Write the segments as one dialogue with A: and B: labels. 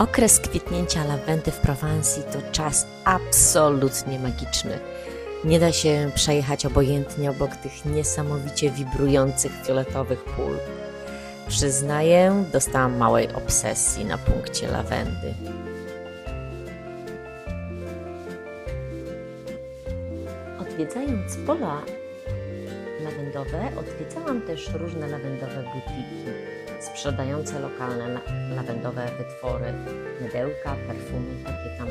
A: Okres kwitnięcia lawendy w Prowansji to czas absolutnie magiczny. Nie da się przejechać obojętnie obok tych niesamowicie wibrujących fioletowych pól. Przyznaję, dostałam małej obsesji na punkcie lawendy. Odwiedzając pola lawendowe, odwiedzałam też różne lawendowe butiki sprzedające lokalne la- lawendowe wytwory, mydełka, perfumy, takie tam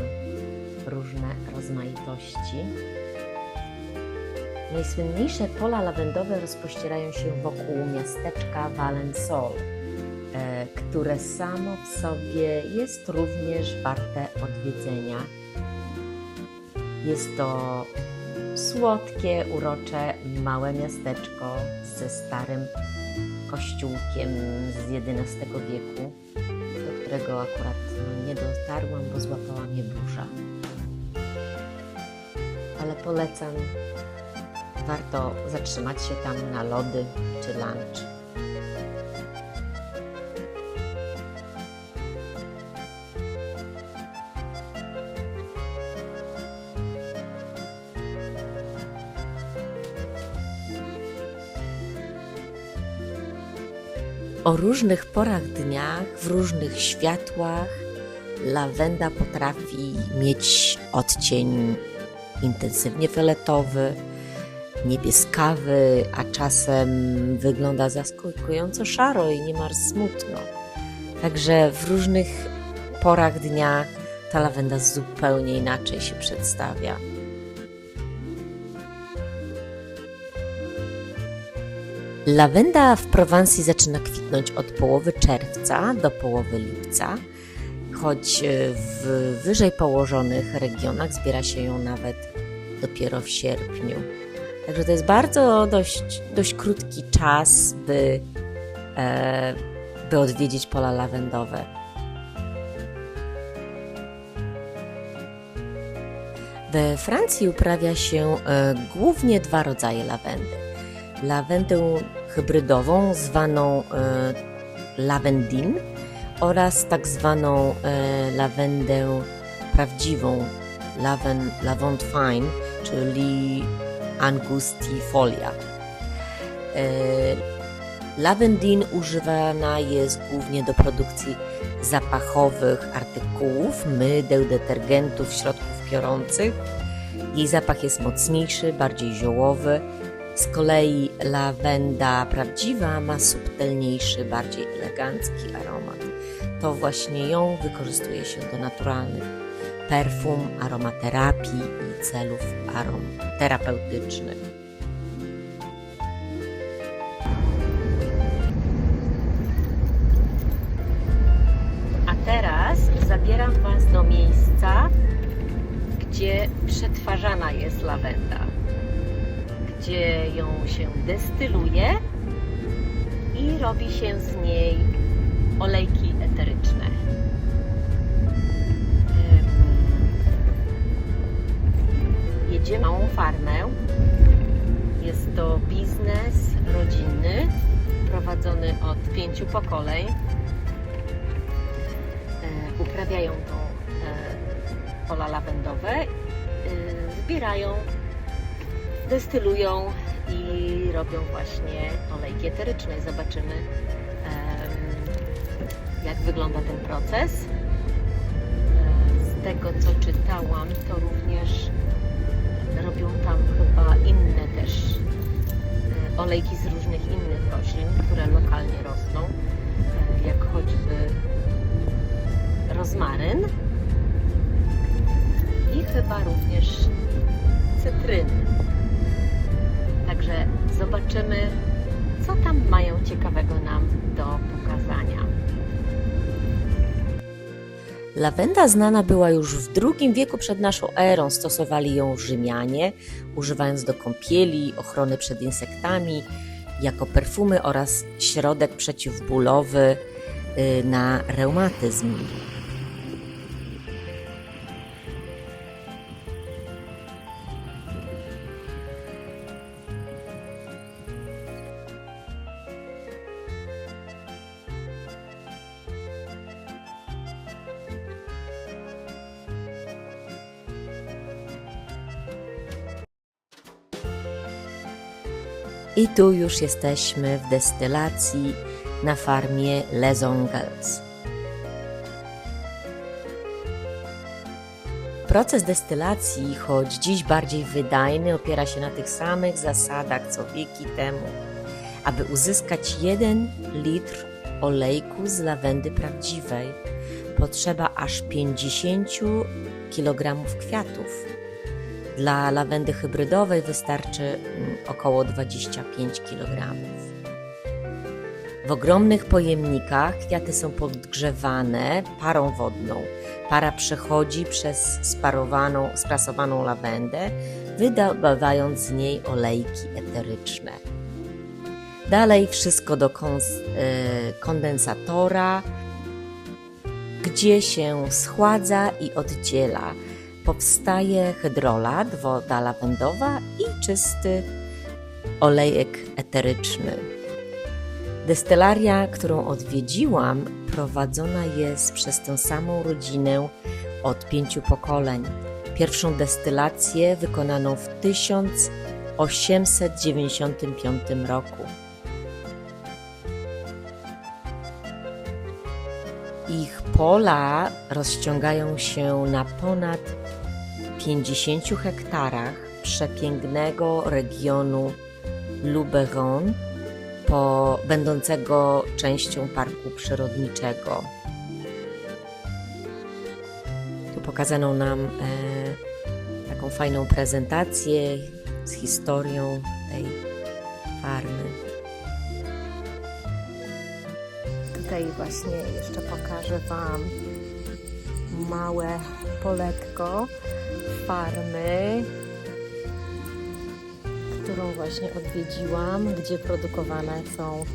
A: różne rozmaitości. Najsłynniejsze pola lawendowe rozpościerają się wokół miasteczka Valensol, e, które samo w sobie jest również warte odwiedzenia. Jest to słodkie, urocze, małe miasteczko ze starym kościółkiem z XI wieku, do którego akurat no, nie dotarłam, bo złapała mnie burza. Ale polecam, warto zatrzymać się tam na lody czy lunch. O różnych porach dniach, w różnych światłach, lawenda potrafi mieć odcień intensywnie fioletowy, niebieskawy, a czasem wygląda zaskakująco szaro i niemal smutno. Także w różnych porach dnia ta lawenda zupełnie inaczej się przedstawia. Lawenda w Prowansji zaczyna kwitnąć od połowy czerwca do połowy lipca, choć e, w wyżej położonych regionach zbiera się ją nawet dopiero w sierpniu. Także to jest bardzo dość, dość krótki czas, by, e, by odwiedzić pola lawendowe. We Francji uprawia się e, głównie dwa rodzaje lawendy. Lawendę hybrydową zwaną e, lavendin oraz tak zwaną e, lawendę prawdziwą laven, lavande fine, czyli angustifolia. E, Lavendin używana jest głównie do produkcji zapachowych artykułów, mydeł, detergentów, środków piorących. Jej zapach jest mocniejszy, bardziej ziołowy. Z kolei lawenda prawdziwa ma subtelniejszy, bardziej elegancki aromat. To właśnie ją wykorzystuje się do naturalnych perfum, aromaterapii i celów aromaterapeutycznych. A teraz zabieram Was do miejsca, gdzie przetwarzana jest lawenda, gdzie ją się destyluje i robi się z niej olejki eteryczne. Em, Jedziemy małą farmę. Jest to biznes rodzinny prowadzony od pięciu pokoleń e, uprawiają to e, pola lawendowe, e, zbierają, destylują i robią właśnie olejki eteryczne. Zobaczymy, jak wygląda ten proces. E, Z tego co czytałam, to również robią tam chyba inne też e, olejki z różnych innych roślin, które Lawenda znana była już w II wieku przed naszą erą. Stosowali ją Rzymianie, używając do kąpieli, ochrony przed insektami, jako perfumy oraz środek przeciwbólowy y, na reumatyzm. I tu już jesteśmy w destylacji na farmie Les Angles. Proces destylacji, choć dziś bardziej wydajny, opiera się na tych samych zasadach co wieki temu. Aby uzyskać 1 litr olejku z lawendy prawdziwej, potrzeba aż 50 kg kwiatów. Dla lawendy hybrydowej wystarczy mm, około 25 kg. W ogromnych pojemnikach kwiaty są podgrzewane parą wodną. Para przechodzi przez sparowaną, sprasowaną lawendę, wydobywając z niej olejki eteryczne. Dalej wszystko do e, kondensatora, gdzie się schładza i oddziela. Powstaje hydrolat, woda lawendowa i czysty olejek eteryczny. Destylaria, którą odwiedziłam, prowadzona jest przez tę samą rodzinę od pięciu pokoleń. Pierwszą destylację wykonaną w 1895 roku. Ich pola rozciągają się na ponad 50 hektarach przepięknego regionu Luberon, po, będącego częścią parku przyrodniczego. Tu pokazano nam e, taką fajną prezentację z historią tej farmy.
B: Tutaj właśnie jeszcze pokażę Wam małe poletko farmy, którą właśnie odwiedziłam, gdzie produkowane są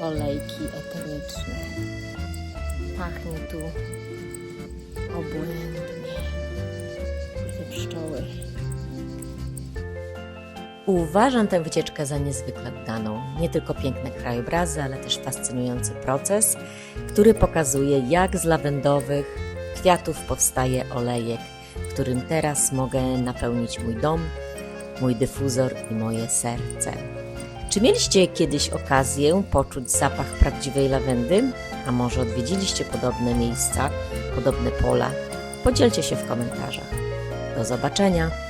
B: olejki eteryczne. Pachnie tu obłędnie. Te pszczoły.
A: Uważam tę wycieczkę za niezwykle udaną. Nie tylko piękne krajobrazy, ale też fascynujący proces, który pokazuje, jak z lawendowych kwiatów powstaje olejek, którym teraz mogę napełnić mój dom, mój dyfuzor i moje serce. Czy mieliście kiedyś okazję poczuć zapach prawdziwej lawendy? A może odwiedziliście podobne miejsca, podobne pola? Podzielcie się w komentarzach. Do zobaczenia!